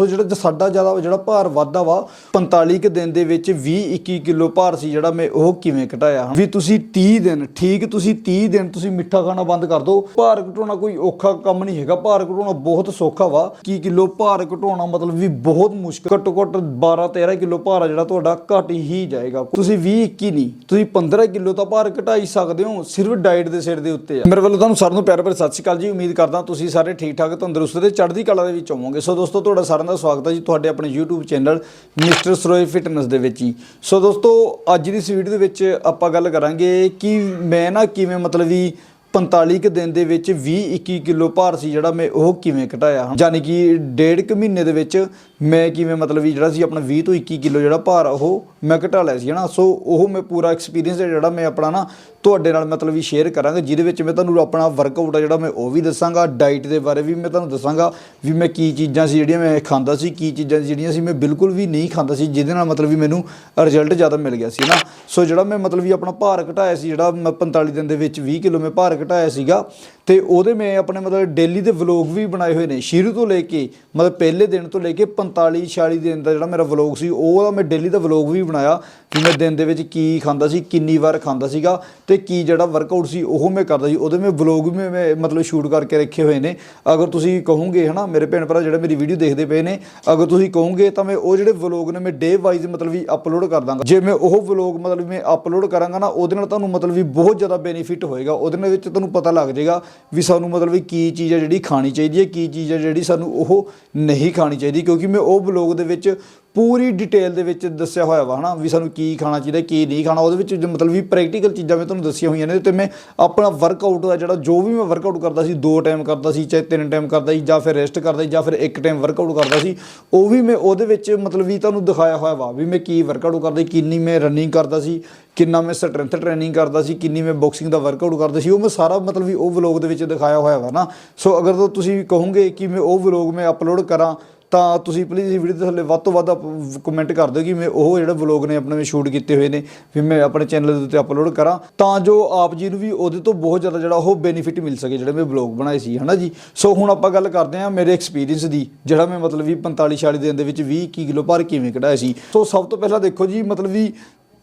ਸੋ ਜਿਹੜਾ ਸਾਡਾ ਜ਼ਿਆਦਾ ਜਿਹੜਾ ਭਾਰ ਵਾਧਾ ਵਾ 45 ਕੁ ਦਿਨ ਦੇ ਵਿੱਚ 20 21 ਕਿਲੋ ਭਾਰ ਸੀ ਜਿਹੜਾ ਮੈਂ ਉਹ ਕਿਵੇਂ ਘਟਾਇਆ? ਵੀ ਤੁਸੀਂ 30 ਦਿਨ, ਠੀਕ, ਤੁਸੀਂ 30 ਦਿਨ ਤੁਸੀਂ ਮਿੱਠਾ ਖਾਣਾ ਬੰਦ ਕਰ ਦਿਓ ਭਾਰ ਘਟਾਉਣਾ ਕੋਈ ਔਖਾ ਕੰਮ ਨਹੀਂ ਹੈਗਾ। ਭਾਰ ਘਟਾਉਣਾ ਬਹੁਤ ਸੌਖਾ ਵਾ। 21 ਕਿਲੋ ਭਾਰ ਘਟਾਉਣਾ ਮਤਲਬ ਵੀ ਬਹੁਤ ਮੁਸ਼ਕਲ। ਘੱਟੋ ਘੱਟ 12 13 ਕਿਲੋ ਭਾਰ ਜਿਹੜਾ ਤੁਹਾਡਾ ਘਟ ਹੀ ਜਾਏਗਾ। ਤੁਸੀਂ 20 21 ਨਹੀਂ, ਤੁਸੀਂ 15 ਕਿਲੋ ਤਾਂ ਭਾਰ ਘਟਾਈ ਸਕਦੇ ਹੋ ਸਿਰਫ ਡਾਈਟ ਦੇ ਸਿਰ ਦੇ ਉੱਤੇ ਆ। ਮੇਰੇ ਵੱਲੋਂ ਤੁਹਾਨੂੰ ਸਾਰਿਆਂ ਨੂੰ ਪਿਆਰ ਭਰੀ ਸਤਿ ਸ਼੍ਰੀ ਅਕਾਲ ਜੀ। ਉਮੀਦ ਕਰਦਾ ਤੁਸੀਂ ਸਾਰੇ ਠੀਕ ਠਾਕ ਤੰਦਰੁਸਤ ਤੇ ਚੜ੍ਹਦੀ ਕਲਾ ਦੇ ਵਿੱਚ ਹੋਵੋਗੇ। ਸੋ ਦੋਸਤੋ, ਤੁਹਾਡਾ ਸਾਰਿਆਂ ਦਾ ਸਵਾਗਤ ਹੈ ਜੀ ਤੁਹਾਡੇ ਆਪਣੇ YouTube channel mister Saroye fitness ਦੇ ਵਿੱਚ ਹੀ। ਸੋ ਦੋਸਤੋ, ਅੱਜ ਦੀ ਇਸ ਵੀਡੀਓ ਦੇ ਵਿੱਚ ਆਪਾਂ ਗੱਲ ਕਰਾਂਗੇ ਕਿ ਮੈਂ ਨਾ ਕਿਵੇਂ ਮਤਲਬ ਵੀ 45 ਕੁ ਦਿਨ ਦੇ ਵਿੱਚ 20 21 ਕਿਲੋ ਭਾਰ ਸੀ ਜਿਹੜਾ ਮੈਂ ਉਹ ਕਿਵੇਂ ਘਟਾਇਆ? ਯਾਨੀ ਕਿ ਡੇਢ ਕੁ ਮਹੀਨੇ ਦੇ ਵਿੱਚ ਮੈਂ ਕਿਵੇਂ ਮਤਲਬ ਵੀ ਜਿਹੜਾ ਸੀ ਆਪਣਾ 20 ਤੋਂ 21 ਕਿਲੋ ਜਿਹੜਾ ਭਾਰ ਆ ਉਹ ਮੈਂ ਘਟਾ ਲਿਆ ਸੀ, ਹਨਾ? ਸੋ ਉਹ ਮੈਂ ਪੂਰਾ ਐਕਸਪੀਰੀਅੰਸ ਜਿਹੜਾ ਮੈਂ ਆਪਣਾ ਨਾ ਤੁਹਾਡੇ ਨਾਲ ਮਤਲਬ ਵੀ ਸ਼ੇਅਰ ਕਰਾਂਗਾ, ਜਿਹਦੇ ਵਿੱਚ ਮੈਂ ਤੁਹਾਨੂੰ ਆਪਣਾ ਵਰਕਆਊਟ ਆ ਜਿਹੜਾ ਮੈਂ ਉਹ ਵੀ ਦੱਸਾਂਗਾ ਡਾਈਟ ਦੇ ਬਾਰੇ ਵੀ ਮੈਂ ਤੁਹਾਨੂੰ ਦੱਸਾਂਗਾ ਵੀ ਮੈਂ ਕੀ ਚੀਜ਼ਾਂ ਸੀ ਜਿਹੜੀਆਂ ਮੈਂ ਖਾਂਦਾ ਸੀ, ਕੀ ਚੀਜ਼ਾਂ ਜਿਹੜੀਆਂ ਸੀ ਮੈਂ ਬਿਲਕੁਲ ਵੀ ਨਹੀਂ ਖਾਂਦਾ ਸੀ, ਜਿਹਦੇ ਨਾਲ ਮਤਲਬ ਵੀ ਮੈਨੂੰ ਰਿਜ਼ਲਟ ਜ਼ਿਆਦਾ ਮਿਲ ਗਿਆ ਸੀ ਨਾ ਸੋ ਜਿਹੜਾ ਮੈਂ ਮਤਲਬ ਵੀ ਆਪਣਾ ਭਾਰ ਘਟਾਇਆ ਸੀ, ਜਿਹੜਾ ਮੈਂ 45 ਦਿਨ ਦੇ ਵਿੱਚ 20 ਕਿਲੋ ਮੈਂ ਭਾਰ ਘਟਾਇਆ ਸੀਗਾ ਤੇ ਉਹਦੇ ਮੈਂ ਆਪਣੇ ਮਤਲਬ ਡੇਲੀ ਦੇ ਵਲੌਗ ਵੀ ਬਣਾਏ ਹੋਏ ਨੇ, ਸ਼ੁਰੂ ਤੋਂ ਲੈ ਕੇ, ਮਤਲਬ ਪਹਿਲੇ ਦਿਨ ਤੋਂ ਲੈ ਕੇ 45 46 ਦਿਨ ਦਾ ਜਿਹੜਾ ਮੇਰਾ ਵਲੌਗ ਸੀ ਉਹਦਾ ਮੈਂ ਡੇਲੀ ਦਾ ਵਲੌਗ ਵੀ ਬਣਾਇਆ ਕਿ ਮੈਂ ਦਿਨ ਦੇ ਵਿੱਚ ਕੀ ਖਾਂਦਾ ਸੀ, ਕਿੰਨੀ ਵਾਰ ਖਾਂਦਾ ਸੀਗਾ ਤੇ ਕੀ ਜਿਹੜਾ ਵਰਕਆਊਟ ਸੀ ਉਹ ਮੈਂ ਕਰਦਾ ਸੀ। ਉਹਦੇ ਮੈਂ ਵਲੌਗ ਵੀ ਮੈਂ ਮਤਲਬ ਸ਼ੂਟ ਕਰਕੇ ਰੱਖੇ ਹੋਏ ਨੇ। ਅਗਰ ਤੁਸੀਂ ਕਹੋਗੇ ਹਨਾ, ਮੇਰੇ ਭੈਣ ਭਰਾ ਜਿਹੜੇ ਮੇਰੀ ਵੀਡੀਓ ਦੇਖਦੇ ਪਏ ਨੇ, ਅਗਰ ਤੁਸੀਂ ਕਹੋਗੇ ਤਾਂ ਮੈਂ ਉਹ ਜਿਹੜੇ ਵਲੌਗ ਨੇ ਮੈਂ ਡੇ ਵਾਈਜ਼ ਮਤਲਬ ਵੀ ਅਪਲੋਡ ਕਰ ਦਾਂਗਾ। ਜੇ ਮੈਂ ਉਹ ਵਲੌਗ ਮਤਲਬ ਮੈਂ ਅਪਲੋਡ ਕਰਾਂਗਾ ਨਾ, ਉਹਦੇ ਨਾਲ ਤੁਹਾਨੂੰ ਮਤਲਬ ਵੀ ਬਹੁਤ ਜ਼ਿਆਦਾ ਬੈਨੀਫਿਟ ਹੋਏਗਾ। ਉਹਦੇ ਨਾਲ ਵਿੱਚ ਤੁਹਾਨੂੰ ਪਤਾ ਲੱਗ ਜਾਏਗਾ ਵੀ ਸਾਨੂੰ ਮਤਲਬ ਵੀ ਕੀ ਚੀਜ਼ ਹੈ ਜਿਹੜੀ ਖਾਣੀ ਚਾਹੀਦੀ ਹੈ, ਕੀ ਚੀਜ਼ ਹੈ ਜਿਹੜੀ ਸਾਨੂੰ ਉਹ ਨਹੀਂ ਖਾਣੀ ਚਾਹੀਦੀ, ਕਿਉਂਕਿ ਮੈਂ ਉਹ ਵਲੌਗ ਦੇ ਵਿੱਚ ਪੂਰੀ ਡਿਟੇਲ ਦੇ ਵਿੱਚ ਦੱਸਿਆ ਹੋਇਆ ਵਾ, ਹਨਾ, ਵੀ ਸਾਨੂੰ ਕੀ ਖਾਣਾ ਚਾਹੀਦਾ, ਕੀ ਨਹੀਂ ਖਾਣਾ, ਉਹਦੇ ਵਿੱਚ ਮਤਲਬ ਵੀ ਪ੍ਰੈਕਟੀਕਲ ਚੀਜ਼ਾਂ ਮੈਂ ਤੁਹਾਨੂੰ ਦੱਸੀਆਂ ਹੋਈਆਂ ਨੇ ਤੇ ਮੈਂ ਆਪਣਾ ਵਰਕਆਊਟ ਦਾ ਜਿਹੜਾ ਜੋ ਵੀ ਮੈਂ ਵਰਕਆਊਟ ਕਰਦਾ ਸੀ, ਦੋ ਟਾਈਮ ਕਰਦਾ ਸੀ, ਚਾਹੇ ਤਿੰਨ ਟਾਈਮ ਕਰਦਾ ਸੀ, ਜਾਂ ਫਿਰ ਰੈਸਟ ਕਰਦਾ ਸੀ, ਜਾਂ ਫਿਰ ਇੱਕ ਟਾਈਮ ਵਰਕਆਊਟ ਕਰਦਾ ਸੀ, ਉਹ ਵੀ ਮੈਂ ਉਹਦੇ ਵਿੱਚ ਮਤਲਬ ਵੀ ਤੁਹਾਨੂੰ ਦਿਖਾਇਆ ਹੋਇਆ ਵਾ, ਵੀ ਮੈਂ ਕੀ ਵਰਕਆਊਟ ਕਰਦਾ ਸੀ, ਕਿੰਨੀ ਮੈਂ ਰਨਿੰਗ ਕਰਦਾ ਸੀ, ਕਿੰਨਾ ਮੈਂ ਸਟਰੈਂਥ ਟ੍ਰੇਨਿੰਗ ਕਰਦਾ ਸੀ, ਕਿੰਨੀ ਮੈਂ ਬਾਕਸਿੰਗ ਦਾ ਵਰਕਆਊਟ ਕਰਦਾ ਸੀ, ਉਹ ਮੈਂ ਸਾਰਾ ਮਤਲਬ ਵੀ ਉਹ ਵਲੌਗ ਦੇ ਵਿੱਚ ਦਿਖਾਇਆ ਹੋਇਆ ਵਾ ਨਾ। ਸੋ ਅਗਰ ਤਾਂ ਤੁਸੀਂ ਕਹੋਗੇ ਕਿ ਮੈਂ ਉਹ ਵਲੌਗ ਮੈਂ ਅਪਲੋਡ ਕਰਾਂ ਤਾਂ ਤੁਸੀਂ ਪਲੀਜ਼ ਇਸ ਵੀਡੀਓ ਦੇ ਥੱਲੇ ਵੱਧ ਤੋਂ ਵੱਧ ਕਮੈਂਟ ਕਰ ਦਿਓ ਕਿ ਮੈਂ ਉਹ ਜਿਹੜੇ ਵਲੌਗ ਨੇ ਆਪਣੇ ਵਿੱਚ ਸ਼ੂਟ ਕੀਤੇ ਹੋਏ ਨੇ ਫਿਰ ਮੈਂ ਆਪਣੇ ਚੈਨਲ ਦੇ ਉੱਤੇ ਅਪਲੋਡ ਕਰਾਂ, ਤਾਂ ਜੋ ਆਪ ਜੀ ਨੂੰ ਵੀ ਉਹਦੇ ਤੋਂ ਬਹੁਤ ਜ਼ਿਆਦਾ ਜਿਹੜਾ ਉਹ ਬੈਨੀਫਿਟ ਮਿਲ ਸਕੇ ਜਿਹੜੇ ਮੈਂ ਵਲੌਗ ਬਣਾਏ ਸੀ, ਹਨਾ ਜੀ? ਸੋ ਹੁਣ ਆਪਾਂ ਗੱਲ ਕਰਦੇ ਹਾਂ ਮੇਰੇ ਐਕਸਪੀਰੀਅੰਸ ਦੀ, ਜਿਹੜਾ ਮੈਂ ਮਤਲਬ ਵੀ 45 46 ਦਿਨ ਦੇ ਵਿੱਚ 20 21 ਕਿਲੋ ਭਾਰ ਕਿਵੇਂ ਘਟਾਇਆ ਸੀ? ਸੋ ਸਭ ਤੋਂ ਪਹਿਲਾਂ ਦੇਖੋ ਜੀ, ਮਤਲਬ ਵੀ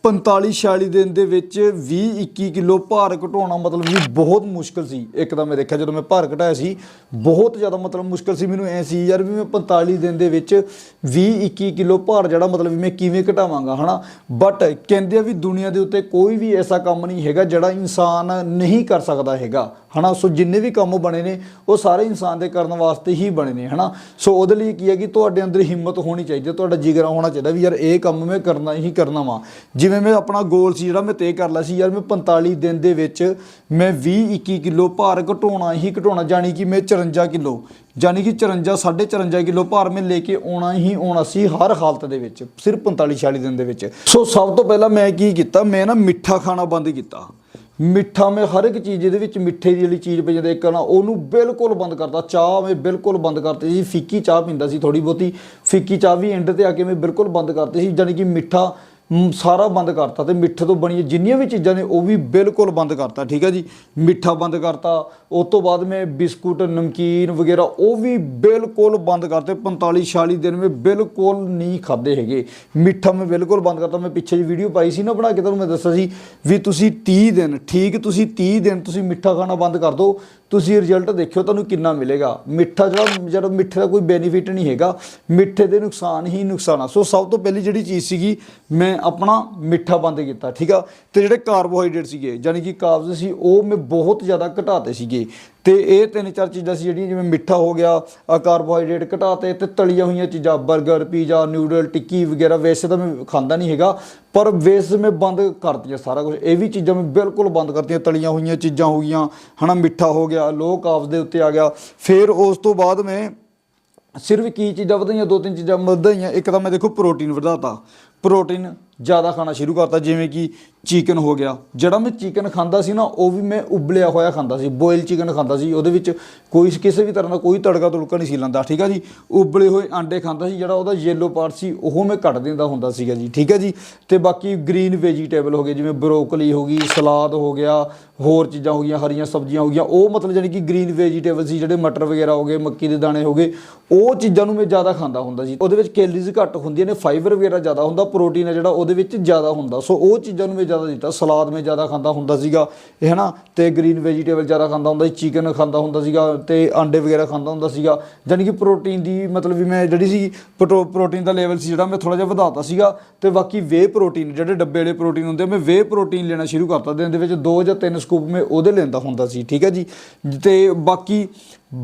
45 46 ਦਿਨ ਦੇ ਵਿੱਚ 20 21 ਕਿਲੋ ਭਾਰ ਘਟਾਉਣਾ ਮਤਲਬ ਵੀ ਬਹੁਤ ਮੁਸ਼ਕਲ ਸੀ। ਇੱਕ ਤਾਂ ਮੈਂ ਦੇਖਿਆ, ਜਦੋਂ ਮੈਂ ਭਾਰ ਘਟਾਇਆ ਸੀ, ਬਹੁਤ ਜ਼ਿਆਦਾ ਮਤਲਬ ਮੁਸ਼ਕਲ ਸੀ। ਮੈਨੂੰ ਐ ਸੀ ਯਾਰ ਵੀ ਮੈਂ 45 ਦਿਨ ਦੇ ਵਿੱਚ 20 21 ਕਿਲੋ ਭਾਰ ਜਿਹੜਾ ਮਤਲਬ ਵੀ ਮੈਂ ਕਿਵੇਂ ਘਟਾਵਾਂਗਾ, ਹਨਾ? ਬਟ ਕਹਿੰਦੇ ਆ ਵੀ ਦੁਨੀਆ ਦੇ ਉੱਤੇ ਕੋਈ ਵੀ ਐਸਾ ਕੰਮ ਨਹੀਂ ਹੈਗਾ ਜਿਹੜਾ ਇਨਸਾਨ ਨਹੀਂ ਕਰ ਸਕਦਾ ਹੈਗਾ, ਹਨਾ? ਸੋ ਜਿੰਨੇ ਵੀ ਕੰਮ ਬਣੇ ਨੇ, ਉਹ ਸਾਰੇ ਇਨਸਾਨ ਦੇ ਕਰਨ ਵਾਸਤੇ ਹੀ ਬਣੇ ਨੇ, ਹਨਾ? ਸੋ ਉਹਦੇ ਲਈ ਕੀ ਹੈ ਕਿ ਤੁਹਾਡੇ ਅੰਦਰ ਹਿੰਮਤ ਹੋਣੀ ਚਾਹੀਦੀ ਹੈ, ਤੁਹਾਡਾ ਜਿਗਰਾ ਹੋਣਾ ਚਾਹੀਦਾ ਵੀ ਯਾਰ ਇਹ ਕੰਮ ਮੈਂ ਕਰਨਾ ਹੀ ਕਰਨਾ ਵਾ। ਜਿਵੇਂ ਮੈਂ ਆਪਣਾ ਗੋਲ ਸੀ ਜਿਹੜਾ ਮੈਂ ਤੈਅ ਕਰ ਲਿਆ ਸੀ, ਯਾਰ ਮੈਂ 45 ਦਿਨ ਦੇ ਵਿੱਚ ਮੈਂ 20 21 ਕਿਲੋ ਭਾਰ ਘਟਾਉਣਾ ਹੀ ਘਟਾਉਣਾ, ਜਾਣੀ ਕਿ ਮੈਂ 54 ਕਿਲੋ, ਜਾਣੀ ਕਿ 54 54 ਕਿਲੋ ਭਾਰ ਮੈਂ ਲੈ ਕੇ ਆਉਣਾ ਹੀ ਆਉਣਾ ਸੀ ਹਰ ਹਾਲਤ ਦੇ ਵਿੱਚ, ਸਿਰਫ 45 46 ਦਿਨ ਦੇ ਵਿੱਚ। ਸੋ ਸਭ ਤੋਂ ਪਹਿਲਾਂ ਮੈਂ ਕੀ ਕੀਤਾ, ਮੈਂ ਨਾ ਮਿੱਠਾ ਖਾਣਾ ਬੰਦ ਕੀਤਾ। ਮਿੱਠਾ ਮੈਂ ਹਰ ਇੱਕ ਚੀਜ਼ ਇਹਦੇ ਵਿੱਚ ਮਿੱਠੇ ਦੀ ਜਿਹੜੀ ਚੀਜ਼ ਪਈ ਜਾਂਦੀ ਇੱਕ ਨਾ, ਉਹਨੂੰ ਬਿਲਕੁਲ ਬੰਦ ਕਰਤਾ। ਚਾਹ ਮੈਂ ਬਿਲਕੁਲ ਬੰਦ ਕਰਤੀ ਸੀ, ਫਿੱਕੀ ਚਾਹ ਪੀਂਦਾ ਸੀ ਥੋੜੀ ਬਹੁਤੀ। ਫਿੱਕੀ ਚਾਹ ਵੀ ਐਂਡ ਤੇ ਆ ਕੇ ਮੈਂ ਬਿਲਕੁਲ ਬੰਦ ਕਰਤੀ ਸੀ, ਜਾਣੀ ਕਿ ਮਿੱਠਾ ਸਾਰਾ ਬੰਦ ਕਰਤਾ ਤੇ ਮਿੱਠੇ ਤੋਂ ਬਣੀ ਜਿੰਨੀਆਂ ਵੀ ਚੀਜ਼ਾਂ ਨੇ ਉਹ ਵੀ ਬਿਲਕੁਲ ਬੰਦ ਕਰਤਾ, ਠੀਕ ਹੈ ਜੀ? ਮਿੱਠਾ ਬੰਦ ਕਰਤਾ, ਉਸ ਤੋਂ ਬਾਅਦ ਮੈਂ ਬਿਸਕੁਟ, ਨਮਕੀਨ ਵਗੈਰਾ ਉਹ ਵੀ ਬਿਲਕੁਲ ਬੰਦ ਕਰਤੇ 45 46 ਦਿਨ ਮੈਂ ਬਿਲਕੁਲ ਨਹੀਂ ਖਾਦੇ ਹੈਗੇ। ਮਿੱਠਾ ਮੈਂ ਬਿਲਕੁਲ ਬੰਦ ਕਰਤਾ, ਮੈਂ ਪਿੱਛੇ ਜੀ ਵੀਡੀਓ ਪਾਈ ਸੀ ਨਾ ਬਣਾ ਕੇ, ਤੁਹਾਨੂੰ ਮੈਂ ਦੱਸਿਆ ਸੀ ਵੀ ਤੁਸੀਂ 30 ਦਿਨ, ਠੀਕ, ਤੁਸੀਂ 30 ਦਿਨ ਤੁਸੀਂ ਮਿੱਠਾ ਖਾਣਾ ਬੰਦ ਕਰ ਦਿਓ ਤੁਸੀਂ ਰਿਜ਼ਲਟ ਦੇਖਿਓ ਤੁਹਾਨੂੰ ਕਿੰਨਾ ਮਿਲੇਗਾ। ਮਿੱਠਾ ਜਿਹੜਾ ਜਿਹੜਾ ਮਿੱਠੇ ਦਾ ਕੋਈ ਬੈਨੀਫਿਟ ਨਹੀਂ ਹੈਗਾ, ਮਿੱਠੇ ਦੇ ਨੁਕਸਾਨ ਹੀ ਨੁਕਸਾਨ ਆ। ਸੋ ਸਭ ਤੋਂ ਪਹਿਲੀ ਜਿਹੜੀ ਚੀਜ਼ ਸੀਗੀ, ਮੈਂ ਆਪਣਾ ਮਿੱਠਾ ਬੰਦ ਕੀਤਾ, ਠੀਕ ਆ? ਤੇ ਜਿਹੜੇ ਕਾਰਬੋਹਾਈਡਰੇਟ ਸੀਗੇ ਯਾਨੀ ਕਿ ਕਾਬਜ਼ ਸੀ, ਉਹ ਮੈਂ ਬਹੁਤ ਜ਼ਿਆਦਾ ਘਟਾਤੇ ਸੀਗੇ। ਤੇ ਇਹ ਤਿੰਨ ਚਾਰ ਚੀਜ਼ਾਂ ਸੀ ਜਿਹੜੀਆਂ, ਜਿਵੇਂ ਮਿੱਠਾ ਹੋ ਗਿਆ ਕਾਰਬੋਹਾਈਡਰੇਟ ਘਟਾਤੇ, ਤੇ ਤਲੀਆਂ ਹੋਈਆਂ ਚੀਜ਼ਾਂ 버ਗਰ ਪੀਜ਼ਾ ਨੂਡਲ ਟਿੱਕੀ ਵਗੈਰਾ, ਵੈਸੇ ਤਾਂ ਮੈਂ ਖਾਂਦਾ ਨਹੀਂ ਹੈਗਾ, ਪਰ ਵੈਸੇ ਮੈਂ ਬੰਦ ਕਰਤੀਆਂ ਸਾਰਾ ਕੁਝ ਇਹ ਵੀ ਚੀਜ਼ਾਂ ਮੈਂ ਬਿਲਕੁਲ ਬੰਦ ਕਰਤੀਆਂ, ਤਲੀਆਂ ਹੋਈਆਂ ਚੀਜ਼ਾਂ ਹੋ ਗਈਆਂ, ਹਨਾ, ਮਿੱਠਾ ਹੋ ਗਿਆ, ਲੋ ਕਾਬਜ਼ ਦੇ ਉੱਤੇ ਆ ਗਿਆ। ਫਿਰ ਉਸ ਤੋਂ ਬਾਅਦ ਮੈਂ ਸਿਰਫ ਕੀ ਚੀਜ਼ਾਂ ਵਧਾਈਆਂ, ਦੋ ਤਿੰਨ ਚੀਜ਼ਾਂ ਵਧਾਈਆਂ ਇੱਕ ਤਾਂ ਮੈਂ ਦੇਖੋ ਪ੍ਰੋਟੀਨ ਵਧਾਤਾ। ਪ੍ਰੋਟੀਨ ਜ਼ਿਆਦਾ ਖਾਣਾ ਸ਼ੁਰੂ ਕਰਤਾ, ਜਿਵੇਂ ਕਿ ਚਿਕਨ ਹੋ ਗਿਆ। ਜਿਹੜਾ ਮੈਂ ਚਿਕਨ ਖਾਂਦਾ ਸੀ ਨਾ, ਉਹ ਵੀ ਮੈਂ ਉਬਲਿਆ ਹੋਇਆ ਖਾਂਦਾ ਸੀ। ਬੋਇਲ ਚਿਕਨ ਖਾਂਦਾ ਸੀ। ਉਹਦੇ ਵਿੱਚ ਕੋਈ ਕਿਸੇ ਵੀ ਤਰ੍ਹਾਂ ਦਾ ਕੋਈ ਤੜਕਾ ਤੁੜਕਾ ਨਹੀਂ ਸੀ ਲਾਂਦਾ, ਠੀਕ ਆ ਜੀ? ਉਬਲੇ ਹੋਏ ਆਂਡੇ ਖਾਂਦਾ ਸੀ, ਜਿਹੜਾ ਉਹਦਾ ਯੈਲੋ ਪਾਰਟ ਸੀ, ਉਹ ਮੈਂ ਕੱਢ ਦਿੰਦਾ ਹੁੰਦਾ ਸੀਗਾ ਜੀ, ਠੀਕ ਹੈ ਜੀ? ਤੇ ਬਾਕੀ ਗ੍ਰੀਨ ਵੈਜੀਟੇਬਲ ਹੋ ਗਏ, ਜਿਵੇਂ ਬਰੋਕਲੀ ਹੋ ਗਈ ਸਲਾਦ ਹੋ ਗਿਆ, ਹੋਰ ਚੀਜ਼ਾਂ ਹੋ ਗਈਆਂ, ਹਰੀਆਂ ਸਬਜ਼ੀਆਂ ਹੋ ਗਈਆਂ, ਉਹ ਮਤਲਬ ਜਾਨੀ ਕਿ ਗ੍ਰੀਨ ਵੈਜੀਟੇਬਲ ਸੀ, ਜਿਹੜੇ ਮਟਰ ਵਗੈਰਾ ਹੋ ਗਏ, ਮੱਕੀ ਦੇ ਦਾਣੇ ਹੋ ਗਏ, ਉਹ ਚੀਜ਼ਾਂ ਨੂੰ ਮੈਂ ਜ਼ਿਆਦਾ ਖਾਂਦਾ ਹੁੰਦਾ ਸੀ। ਉਹਦੇ ਵਿੱਚ ਕੈਲਰੀਜ਼ ਘੱਟ ਹੁੰਦੀਆਂ ਨੇ ਫਾਈਬਰ ਵਗੈਰਾ ਜ਼ਿਆਦਾ ਹੁੰਦਾ ਪ੍ਰੋਟੀਨ ਹੈ ਜਿਹੜਾ ਉਹਦੇ ਵਿੱਚ ਜ਼ਿਆਦਾ ਹੁੰਦਾ। ਸੋ ਉਹ ਚੀਜ਼ਾਂ ਨੂੰ ਮੈਂ ਜ਼ਿਆਦਾ ਦਿੱਤਾ। ਸਲਾਦ ਮੈਂ ਜ਼ਿਆਦਾ ਖਾਂਦਾ ਹੁੰਦਾ ਸੀਗਾ ਇਹ ਹਨਾ? ਤੇ ਗ੍ਰੀਨ ਵੈਜੀਟੇਬਲ ਜ਼ਿਆਦਾ ਖਾਂਦਾ ਹੁੰਦਾ ਸੀ ਚਿਕਨ ਖਾਂਦਾ ਹੁੰਦਾ ਸੀਗਾ ਤੇ ਆਂਡੇ ਵਗੈਰਾ ਖਾਂਦਾ ਹੁੰਦਾ ਸੀਗਾ। ਜਾਨੀ ਕਿ ਪ੍ਰੋਟੀਨ ਦੀ ਮਤਲਬ ਵੀ ਮੈਂ ਜਿਹੜੀ ਸੀ ਪ੍ਰੋਟੀਨ ਦਾ ਲੈਵਲ ਸੀ ਜਿਹੜਾ ਮੈਂ ਥੋੜਾ ਜਿਹਾ ਵਧਾਤਾ ਸੀਗਾ। ਤੇ ਬਾਕੀ ਵੇ ਪ੍ਰੋਟੀਨ ਜਿਹੜੇ ਡੱਬੇ ਵਾਲੇ ਪ੍ਰੋਟੀਨ ਹੁੰਦੇ ਆ, ਮੈਂ ਵੇ ਪ੍ਰੋਟੀਨ ਲੈਣਾ ਸ਼ੁਰੂ ਕਰਤਾ ਦਿਨ ਦੇ ਵਿੱਚ ਦੋ ਜਾਂ ਤਿੰਨ ਸਕੂਪ ਮੈਂ ਉਹਦੇ ਲੈਂਦਾ ਹੁੰਦਾ ਸੀ ਠੀਕ ਹੈ ਜੀ? ਤੇ ਬਾਕੀ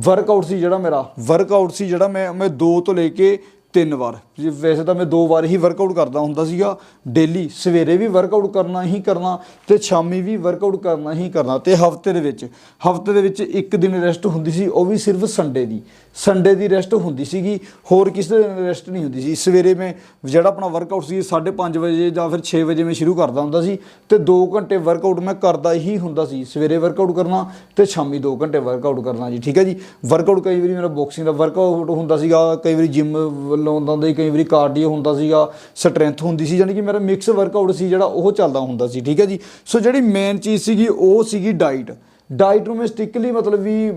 ਵਰਕਆਊਟ ਸੀ ਜਿਹੜਾ ਮੇਰਾ। ਵਰਕਆਊਟ ਸੀ ਜਿਹੜਾ ਮੈਂ ਮੈਂ ਦੋ ਤੋਂ ਲੈ ਕੇ ਤਿੰਨ ਵਾਰ। ਜੀ ਵੈਸੇ ਤਾਂ ਮੈਂ ਦੋ ਵਾਰ ਹੀ ਵਰਕਆਊਟ ਕਰਦਾ ਹੁੰਦਾ ਸੀਗਾ। ਡੇਲੀ ਸਵੇਰੇ ਵੀ ਵਰਕਆਊਟ ਕਰਨਾ ਹੀ ਕਰਨਾ ਤੇ ਸ਼ਾਮੀ ਵੀ ਵਰਕਆਊਟ ਕਰਨਾ ਹੀ ਕਰਨਾ ਤੇ ਹਫ਼ਤੇ ਦੇ ਵਿੱਚ। ਹਫ਼ਤੇ ਦੇ ਵਿੱਚ ਇੱਕ ਦਿਨ ਰੈਸਟ ਹੁੰਦੀ ਸੀ, ਉਹ ਵੀ ਸਿਰਫ ਸੰਡੇ ਦੀ। ਸੰਡੇ ਦੀ ਰੈਸਟ ਹੁੰਦੀ ਸੀਗੀ, ਹੋਰ ਕਿਸੇ ਦਿਨ ਰੈਸਟ ਨਹੀਂ ਹੁੰਦੀ ਸੀ। ਸਵੇਰੇ ਮੈਂ ਜਿਹੜਾ ਆਪਣਾ ਵਰਕਆਊਟ ਸੀ 5:30 ਵਜੇ ਜਾਂ ਫਿਰ 6 ਵਜੇ ਮੈਂ ਸ਼ੁਰੂ ਕਰਦਾ ਹੁੰਦਾ ਸੀ ਤੇ 2 ਘੰਟੇ ਵਰਕਆਊਟ ਮੈਂ ਕਰਦਾ ਹੀ ਹੁੰਦਾ ਸੀ। ਸਵੇਰੇ ਵਰਕਆਊਟ ਕਰਨਾ ਤੇ ਸ਼ਾਮੀ 2 ਘੰਟੇ ਵਰਕਆਊਟ ਕਰਨਾ ਜੀ, ਠੀਕ ਹੈ ਜੀ? ਵਰਕਆਊਟ ਕਈ ਵਾਰੀ ਮੇਰਾ ਬਾਕਸਿੰਗ ਦਾ ਵਰਕਆਊਟ ਹੁੰਦਾ ਸੀਗਾ, ਕਈ ਵਾਰੀ ਜਿਮ ਵੱਲੋਂ ਹੁੰਦਾ ਹੁੰਦਾ ਸੀ ਕਈ ਵਾਰੀ ਕਾਰਡੀਓ ਹੁੰਦਾ ਸੀਗਾ, ਸਟਰੈਂਥ ਹੁੰਦੀ ਸੀ ਯਾਨੀ ਕਿ ਮੇਰਾ ਮਿਕਸ ਵਰਕਆਊਟ ਸੀ ਜਿਹੜਾ ਉਹ ਚੱਲਦਾ ਹੁੰਦਾ ਸੀ, ਠੀਕ ਹੈ ਜੀ? ਸੋ ਜਿਹੜੀ ਮੇਨ ਚੀਜ਼ ਸੀਗੀ, ਉਹ ਸੀਗੀ ਡਾਈਟ ਡਾਈਟ ਨੂੰ ਮੈਂ ਸਟਿਕਲੀ ਮਤਲਬ ਵੀ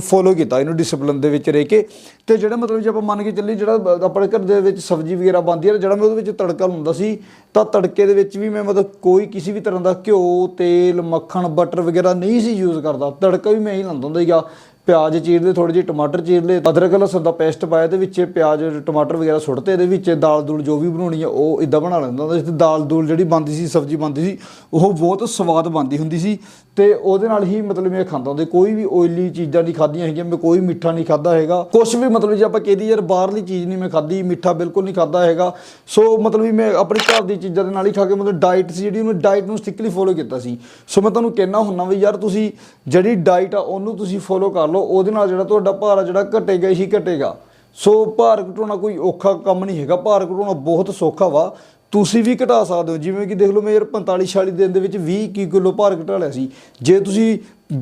ਫੋਲੋ ਕੀਤਾ ਇਹਨੂੰ ਡਿਸਪਲਿਨ ਦੇ ਵਿੱਚ ਰਹਿ ਕੇ। ਤੇ ਜਿਹੜਾ ਮਤਲਬ ਜੇ ਆਪਾਂ ਮੰਨ ਕੇ ਚੱਲੀ ਜਿਹੜਾ ਆਪਣੇ ਘਰ ਦੇ ਵਿੱਚ ਸਬਜ਼ੀ ਵਗੈਰਾ ਬਣਦੀ ਹੈ ਜਿਹੜਾ ਮੈਂ ਉਹਦੇ ਵਿੱਚ ਤੜਕਾ ਲਾਉਂਦਾ ਸੀ, ਤਾਂ ਤੜਕੇ ਦੇ ਵਿੱਚ ਵੀ ਮੈਂ ਮਤਲਬ ਕੋਈ ਕਿਸੇ ਵੀ ਤਰ੍ਹਾਂ ਦਾ ਘਿਓ, ਤੇਲ, ਮੱਖਣ ਬਟਰ ਵਗੈਰਾ ਨਹੀਂ ਸੀ ਯੂਜ਼ ਕਰਦਾ। ਤੜਕਾ ਵੀ ਮੈਂ ਹੀ ਲਾਉਂਦਾ ਹੁੰਦਾ ਸੀਗਾ। ਪਿਆਜ਼ ਚੀਰ ਲਏ ਥੋੜੇ ਜਿਹੇ ਟਮਾਟਰ ਚੀਰ ਲਏ, ਅਦਰਕ ਲਸਣ ਦਾ ਪੇਸਟ ਪਾਇਆ ਤੇ ਵਿੱਚ ਪਿਆਜ਼, ਟਮਾਟਰ ਵਗੈਰਾ ਸੁੱਟਤੇ ਇਹਦੇ ਵਿੱਚ ਦਾਲ ਦੂਲ ਜੋ ਵੀ ਬਣਾਉਣੀ ਆ, ਉਹ ਇਦਾਂ ਬਣਾ ਲੈਂਦਾ ਹੁੰਦਾ ਸੀ ਦਾਲ ਦੂਲ ਜਿਹੜੀ ਬਣਦੀ ਸੀ, ਸਬਜ਼ੀ ਬਣਦੀ ਸੀ, ਉਹ ਬਹੁਤ ਸਵਾਦ ਬਣਦੀ ਹੁੰਦੀ ਸੀ ਤੇ ਉਹਦੇ ਨਾਲ ਹੀ ਮਤਲਬ ਮੈਂ ਖਾਂਦਾ ਹੁੰਦਾ ਕੋਈ ਵੀ ਓਇਲੀ ਚੀਜ਼ਾਂ ਨਹੀਂ ਖਾਧੀਆਂ ਹੈਗੀਆਂ, ਮੈਂ ਕੋਈ ਮਿੱਠਾ ਨਹੀਂ ਖਾਦਾ ਹੈਗਾ। ਕੁਝ ਵੀ ਮਤਲਬ ਜੇ ਆਪਾਂ ਕਹਦੀ ਯਾਰ ਬਾਹਰਲੀ ਚੀਜ਼ ਨਹੀਂ ਮੈਂ ਖਾਧੀ, ਮਿੱਠਾ ਬਿਲਕੁਲ ਨਹੀਂ ਖਾਦਾ ਹੈਗਾ। ਸੋ ਮਤਲਬ ਵੀ ਮੈਂ ਆਪਣੀ ਘਰ ਦੀ ਚੀਜ਼ਾਂ ਦੇ ਨਾਲ ਹੀ ਖਾ ਕੇ ਮਤਲਬ ਡਾਈਟ ਸੀ, ਜਿਹੜੀ ਮੈਂ ਡਾਈਟ ਨੂੰ ਸਟਿਕਲੀ ਫੋਲੋ ਕੀਤਾ ਸੀ। ਸੋ ਮੈਂ ਤੁਹਾਨੂੰ ਕਹਿਣਾ ਹੁੰਨਾ ਵੀ ਯਾਰ ਤੁਸੀਂ ਜਿਹੜੀ ਡਾਈਟ ਆ, ਉਹਨੂੰ ਤੁਸੀਂ ਫੋਲੋ ਕਰ ਲਓ, ਉਹਦੇ ਨਾਲ ਜਿਹੜਾ ਤੁਹਾਡਾ ਭਾਰ ਆ ਜਿਹੜਾ ਘਟੇਗਾ ਹੀ ਘਟੇਗਾ। ਸੋ ਭਾਰ ਘਟਾਉਣਾ ਕੋਈ ਔਖਾ ਕੰਮ ਨਹੀਂ ਹੈਗਾ। ਭਾਰ ਘਟਾਉਣਾ ਬਹੁਤ ਸੌਖਾ ਵਾ। ਤੁਸੀਂ ਵੀ ਘਟਾ ਸਕਦੇ ਹੋ। ਜਿਵੇਂ ਕਿ ਦੇਖ ਲਓ, ਮੈਂ ਯਾਰ 45 46 ਦਿਨ ਦੇ ਵਿੱਚ 20 ਕਿਲੋ ਭਾਰ ਘਟਾ ਲਿਆ ਸੀ। ਜੇ ਤੁਸੀਂ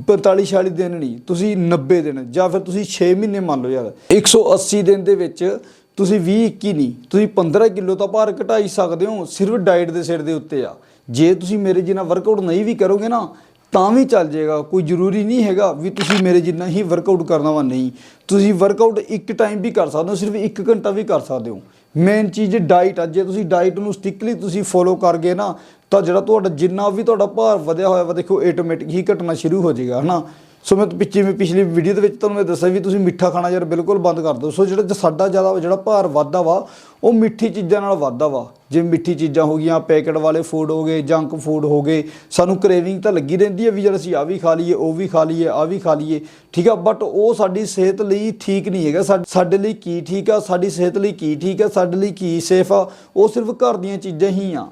45 46 ਦਿਨ ਨਹੀਂ, ਤੁਸੀਂ 90 ਦਿਨ, ਜਾਂ ਫਿਰ ਤੁਸੀਂ 6 ਮਹੀਨੇ ਮੰਨ ਲਓ ਯਾਰ 180 ਦਿਨ ਦੇ ਵਿੱਚ ਤੁਸੀਂ 20 21 ਨਹੀਂ, ਤੁਸੀਂ 15 ਕਿਲੋ ਤਾਂ ਭਾਰ ਘਟਾਈ ਸਕਦੇ ਹੋ, ਸਿਰਫ ਡਾਈਟ ਦੇ ਸਿਰ ਦੇ ਉੱਤੇ ਆ। ਜੇ ਤੁਸੀਂ ਮੇਰੇ ਜਿੰਨਾ ਵਰਕਆਊਟ ਨਹੀਂ ਵੀ ਕਰੋਗੇ ਨਾ ਤਾਂ ਵੀ ਚੱਲ ਜਾਏਗਾ, ਕੋਈ ਜ਼ਰੂਰੀ ਨਹੀਂ ਹੈਗਾ ਵੀ ਤੁਸੀਂ ਮੇਰੇ ਜਿੰਨਾ ਹੀ ਵਰਕਆਊਟ ਕਰਨਾ ਵਾ ਨਹੀਂ। ਤੁਸੀਂ ਵਰਕਆਊਟ ਇੱਕ ਟਾਈਮ ਵੀ ਕਰ ਸਕਦੇ ਹੋ, ਸਿਰਫ ਇੱਕ ਘੰਟਾ ਵੀ ਕਰ ਸਕਦੇ ਹੋ। ਮੇਨ ਚੀਜ਼ ਡਾਈਟ ਆ, ਜੇ ਤੁਸੀਂ ਡਾਈਟ ਨੂੰ ਸਟ੍ਰਿਕਟਲੀ ਤੁਸੀਂ ਫੋਲੋ ਕਰ ਗਏ ਨਾ, ਤਾਂ ਜਿਹੜਾ ਤੁਹਾਡਾ ਜਿੰਨਾ ਵੀ ਤੁਹਾਡਾ ਭਾਰ ਵਧਿਆ ਹੋਇਆ ਵਾ, ਦੇਖੋ ਆਟੋਮੈਟਿਕ ਹੀ ਘਟਣਾ ਸ਼ੁਰੂ ਹੋ ਜਾਏਗਾ, ਹਨਾ? ਸੋ ਮੈਂ ਪਿੱਛੇ ਵੀ ਪਿਛਲੀ ਵੀਡੀਓ ਦੇ ਵਿੱਚ ਤੁਹਾਨੂੰ ਮੈਂ ਦੱਸਿਆ ਵੀ ਤੁਸੀਂ ਮਿੱਠਾ ਖਾਣਾ ਯਾਰ ਬਿਲਕੁਲ ਬੰਦ ਕਰ ਦਿਓ। ਸੋ ਜਿਹੜਾ ਸਾਡਾ ਜ਼ਿਆਦਾ ਜਿਹੜਾ ਭਾਰ ਵੱਧਦਾ ਵਾ, ਉਹ ਮਿੱਠੀ ਚੀਜ਼ਾਂ ਨਾਲ ਵੱਧਦਾ ਵਾ। ਜੇ ਮਿੱਠੀ ਚੀਜ਼ਾਂ ਹੋ ਗਈਆਂ, ਪੈਕਟ ਵਾਲੇ ਫੂਡ ਹੋ ਗਏ ਜੰਕ ਫੂਡ ਹੋ ਗਏ, ਸਾਨੂੰ ਕ੍ਰੇਵਿੰਗ ਤਾਂ ਲੱਗੀ ਰਹਿੰਦੀ ਹੈ ਵੀ ਯਾਰ ਅਸੀਂ ਆ ਵੀ ਖਾ ਲਈਏ, ਉਹ ਵੀ ਖਾ ਲਈਏ ਆ ਵੀ ਖਾ ਲਈਏ। ਠੀਕ ਆ ਬਟ ਉਹ ਸਾਡੀ ਸਿਹਤ ਲਈ ਠੀਕ ਨਹੀਂ ਹੈਗਾ। ਸਾ- ਸਾਡੇ ਲਈ ਕੀ ਠੀਕ ਆ, ਸਾਡੀ ਸਿਹਤ ਲਈ ਕੀ ਠੀਕ ਆ, ਸਾਡੇ ਲਈ ਕੀ ਸੇਫ ਆ, ਉਹ ਸਿਰਫ ਘਰ ਦੀਆਂ ਚੀਜ਼ਾਂ ਹੀ ਆ।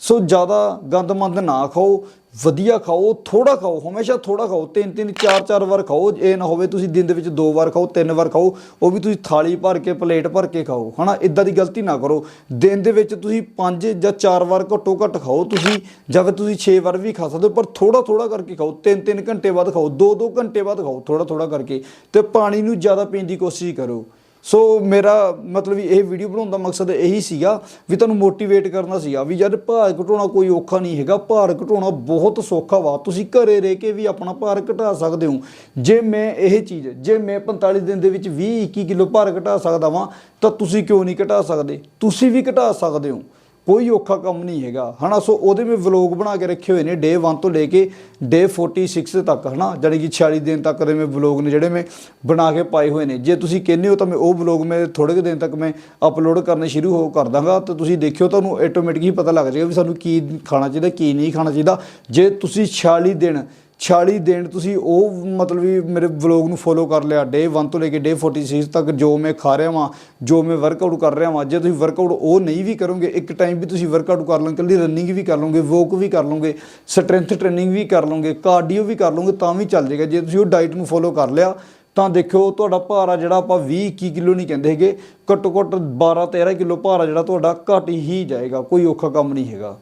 ਸੋ ਜ਼ਿਆਦਾ ਗੰਦਮੰਦ ਨਾ ਖਾਓ, ਵਧੀਆ ਖਾਓ ਥੋੜਾ ਖਾਓ, ਹਮੇਸ਼ਾ ਥੋੜਾ ਖਾਓ, ਤਿੰਨ ਤਿੰਨ, ਚਾਰ ਚਾਰ ਵਾਰ ਖਾਓ ਇਹ ਨਾ ਹੋਵੇ ਤੁਸੀਂ ਦਿਨ ਦੇ ਵਿੱਚ ਦੋ ਵਾਰ ਖਾਓ, ਤਿੰਨ ਵਾਰ ਖਾਓ, ਉਹ ਵੀ ਤੁਸੀਂ ਥਾਲੀ ਭਰ ਕੇ, ਪਲੇਟ ਭਰ ਕੇ ਖਾਓ, ਹਨਾ? ਇਦਾਂ ਦੀ ਗਲਤੀ ਨਾ ਕਰੋ। ਦਿਨ ਦੇ ਵਿੱਚ ਤੁਸੀਂ ਪੰਜ ਜਾਂ ਚਾਰ ਵਾਰ ਘੱਟੋ ਘੱਟ ਖਾਓ, ਤੁਸੀਂ, ਜਾਂ ਫਿਰ ਤੁਸੀਂ 6 ਵਾਰ ਵੀ ਖਾ ਸਕਦੇ ਹੋ, ਪਰ ਥੋੜਾ ਥੋੜਾ ਕਰਕੇ ਖਾਓ, ਤਿੰਨ ਤਿੰਨ ਘੰਟੇ ਬਾਅਦ ਖਾਓ, ਦੋ ਦੋ ਘੰਟੇ ਬਾਅਦ ਖਾਓ ਥੋੜਾ ਥੋੜਾ ਕਰਕੇ, ਤੇ ਪਾਣੀ ਨੂੰ ਜ਼ਿਆਦਾ ਪੀਣ ਦੀ ਕੋਸ਼ਿਸ਼ ਕਰੋ। ਸੋ ਮੇਰਾ ਮਤਲਬ ਇਹ ਵੀਡੀਓ ਬਣਾਉਣ ਦਾ ਮਕਸਦ ਇਹੀ ਸੀਗਾ ਵੀ ਤੁਹਾਨੂੰ ਮੋਟੀਵੇਟ ਕਰਨਾ ਸੀਗਾ ਵੀ ਯਾਰ ਭਾਰ ਘਟਾਉਣਾ ਕੋਈ ਔਖਾ ਨਹੀਂ ਹੈਗਾ, ਭਾਰ ਘਟਾਉਣਾ ਬਹੁਤ ਸੌਖਾ ਵਾ। ਤੁਸੀਂ ਘਰੇ ਰਹਿ ਕੇ ਵੀ ਆਪਣਾ ਭਾਰ ਘਟਾ ਸਕਦੇ ਹੋ। ਜੇ ਮੈਂ ਇਹ ਚੀਜ਼, ਜੇ ਮੈਂ 45 ਦਿਨ ਦੇ ਵਿੱਚ 20 21 ਕਿਲੋ ਭਾਰ ਘਟਾ ਸਕਦਾ ਵਾਂ, ਤਾਂ ਤੁਸੀਂ ਕਿਉਂ ਨਹੀਂ ਘਟਾ ਸਕਦੇ? ਤੁਸੀਂ ਵੀ ਘਟਾ ਸਕਦੇ ਹੋ। ਕੋਈ ਔਖਾ ਕੰਮ ਨਹੀਂ ਹੈਗਾ। ਹਨਾ, ਸੋ ਉਹਦੇ ਮੈਂ ਵਲੌਗ ਬਣਾ ਕੇ ਰੱਖੇ ਹੋਏ ਨੇ ਡੇ 1 ਤੋਂ ਲੈ ਕੇ ਡੇ 46 ਤੱਕ, ਹਨਾ। ਜਾਣੀ ਕਿ 46 ਦਿਨ ਤੱਕ ਦੇ ਮੈਂ ਵਲੌਗ ਨੇ ਜਿਹੜੇ ਮੈਂ ਬਣਾ ਕੇ ਪਾਏ ਹੋਏ ਨੇ। ਜੇ ਤੁਸੀਂ ਕਹਿੰਦੇ ਹੋ ਤਾਂ ਮੈਂ ਉਹ ਵਲੌਗ ਮੈਂ ਥੋੜੇ ਕੁ ਦਿਨ ਤੱਕ ਮੈਂ ਅਪਲੋਡ ਕਰਨੇ ਸ਼ੁਰੂ ਹੋ ਕਰ ਦਾਂਗਾ। ਤਾਂ ਤੁਸੀਂ ਦੇਖਿਓ, ਤੁਹਾਨੂੰ ਆਟੋਮੈਟਿਕ ਹੀ ਪਤਾ ਲੱਗ ਜਾਏਗਾ ਵੀ ਸਾਨੂੰ ਕੀ ਖਾਣਾ ਚਾਹੀਦਾ, ਕੀ ਨਹੀਂ ਖਾਣਾ ਚਾਹੀਦਾ। ਜੇ ਤੁਸੀਂ 46 ਦਿਨ 46 ਦਿਨ ਤੁਸੀਂ ਉਹ ਮਤਲਬ ਵੀ ਮੇਰੇ ਵਲੌਗ ਨੂੰ ਫੋਲੋ ਕਰ ਲਿਆ ਡੇ 1 ਤੋਂ ਲੈ ਕੇ ਡੇ 46 ਤੱਕ ਜੋ ਮੈਂ ਖਾ ਰਿਹਾ ਵਾਂ, ਜੋ ਮੈਂ ਵਰਕਆਊਟ ਕਰ ਰਿਹਾ ਵਾਂ, ਜੇ ਤੁਸੀਂ ਵਰਕਆਊਟ ਉਹ ਨਹੀਂ ਵੀ ਕਰੋਗੇ, ਇੱਕ ਟਾਈਮ ਵੀ ਤੁਸੀਂ ਵਰਕਆਊਟ ਕਰ ਲਓਗੇ ਕੱਲੀ ਰਨਿੰਗ ਵੀ ਕਰ ਲਓਗੇ ਵੋਕ ਵੀ ਕਰ ਲਓਗੇ ਸਟਰੈਂਥ ਟ੍ਰੇਨਿੰਗ ਵੀ ਕਰ ਲਓਗੇ ਕਾਰਡੀਓ ਵੀ ਕਰ ਲਓਗੇ, ਤਾਂ ਵੀ ਚੱਲ ਜਾਏਗਾ। ਜੇ ਤੁਸੀਂ ਉਹ ਡਾਈਟ ਨੂੰ ਫੋਲੋ ਕਰ ਲਿਆ, ਤਾਂ ਦੇਖਿਓ ਤੁਹਾਡਾ ਭਾਰ ਆ ਜਿਹੜਾ ਆਪਾਂ 20 21 ਕਿਲੋ ਨਹੀਂ ਕਹਿੰਦੇ ਹੈਗੇ, ਘੱਟੋ ਘੱਟ 12 13 ਕਿਲੋ ਭਾਰ ਆ ਜਿਹੜਾ ਤੁਹਾਡਾ ਘਟ ਹੀ ਜਾਏਗਾ, ਕੋਈ ਔਖਾ ਕੰਮ ਨਹੀਂ ਹੈਗਾ।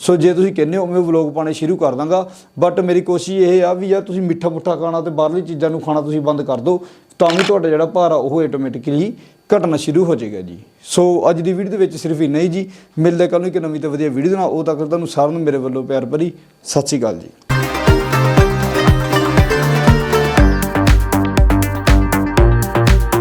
ਸੋ ਜੇ ਤੁਸੀਂ ਕਹਿੰਦੇ ਹੋ, ਮੈਂ ਵਲੌਗ ਪਾਣੇ ਸ਼ੁਰੂ ਕਰ ਦਾਂਗਾ। ਬਟ ਮੇਰੀ ਕੋਸ਼ਿਸ਼ ਇਹ ਆ ਵੀ ਯਾਰ ਤੁਸੀਂ ਮਿੱਠਾ ਮੁੱਠਾ ਖਾਣਾ ਤੇ ਬਾਹਰਲੀ ਚੀਜ਼ਾਂ ਨੂੰ ਖਾਣਾ ਤੁਸੀਂ ਬੰਦ ਕਰ ਦਿਓ, ਤਾਂ ਵੀ ਤੁਹਾਡਾ ਜਿਹੜਾ ਭਾਰ ਆ, ਉਹ ਆਟੋਮੈਟਿਕਲੀ ਘਟਣਾ ਸ਼ੁਰੂ ਹੋ ਜਾਏਗਾ ਜੀ। ਸੋ ਅੱਜ ਦੀ ਵੀਡੀਓ ਦੇ ਵਿੱਚ ਸਿਰਫ ਇੰਨਾ ਹੀ ਜੀ। ਮਿਲਦੇ ਕੱਲ ਨੂੰ ਇੱਕ ਨਵੀਂ ਤੇ ਵਧੀਆ ਵੀਡੀਓ ਨਾਲ, ਉਹ ਤੱਕ ਤੁਹਾਨੂੰ ਸਾਰਿਆਂ ਨੂੰ ਮੇਰੇ ਵੱਲੋਂ ਪਿਆਰ ਭਰੀ ਸਤਿ ਸ਼੍ਰੀ ਅਕਾਲ ਜੀ।